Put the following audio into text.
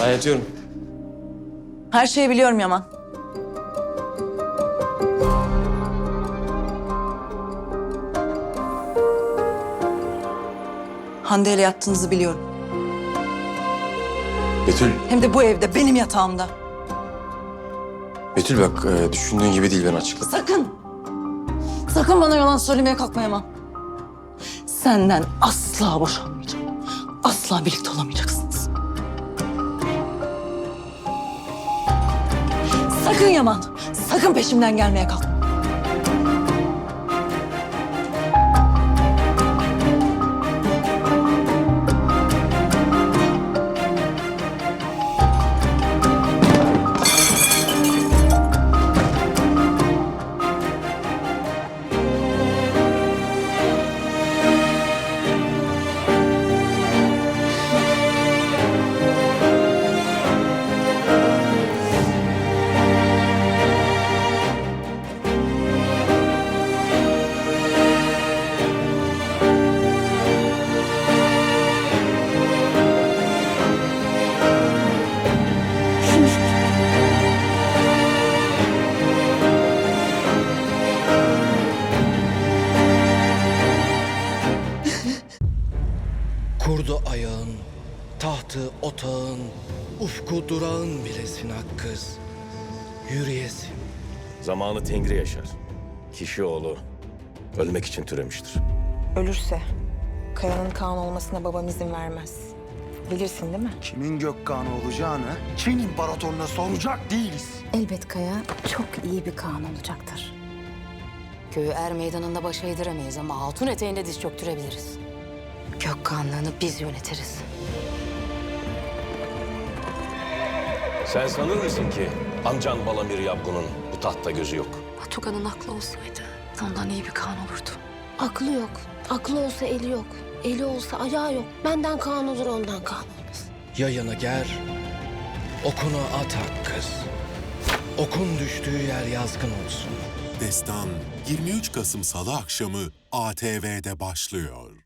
Ben yatıyorum. Her şeyi biliyorum Yaman. Hande ile yattığınızı biliyorum. Betül, Hem de bu evde, benim yatağımda. Betül bak e, düşündüğün gibi değil ben açıkladım. Sakın! Sakın bana yalan söylemeye kalkma Yaman. Senden asla boşanmayacağım. Asla birlikte olamayacaksınız. Sakın Yaman, sakın peşimden gelmeye kalkma. Kurdu ayağın, tahtı otağın, ufku durağın bilesin ak kız. Yürüyesin. Zamanı Tengri yaşar. Kişi oğlu ölmek için türemiştir. Ölürse Kaya'nın Kaan olmasına babam izin vermez. Bilirsin değil mi? Kimin Gökkan'ı olacağını Çin İmparatorluğuna soracak değiliz. Elbet Kaya çok iyi bir Kaan olacaktır. Köyü er meydanında baş eğdiremeyiz ama altın eteğinde diz çöktürebiliriz. Gökkanlığını biz yönetiriz. Sen sanır mısın ki amcan Balamir Yapgun'un bu tahtta gözü yok? Batuka'nın aklı olsaydı ondan iyi bir Kaan olurdu. Aklı yok. Aklı olsa eli yok. Eli olsa ayağı yok. Benden Kaan olur ondan Kaan olmaz. Yayını ger, okunu at kız. Okun düştüğü yer yazgın olsun. Destan 23 Kasım Salı akşamı ATV'de başlıyor.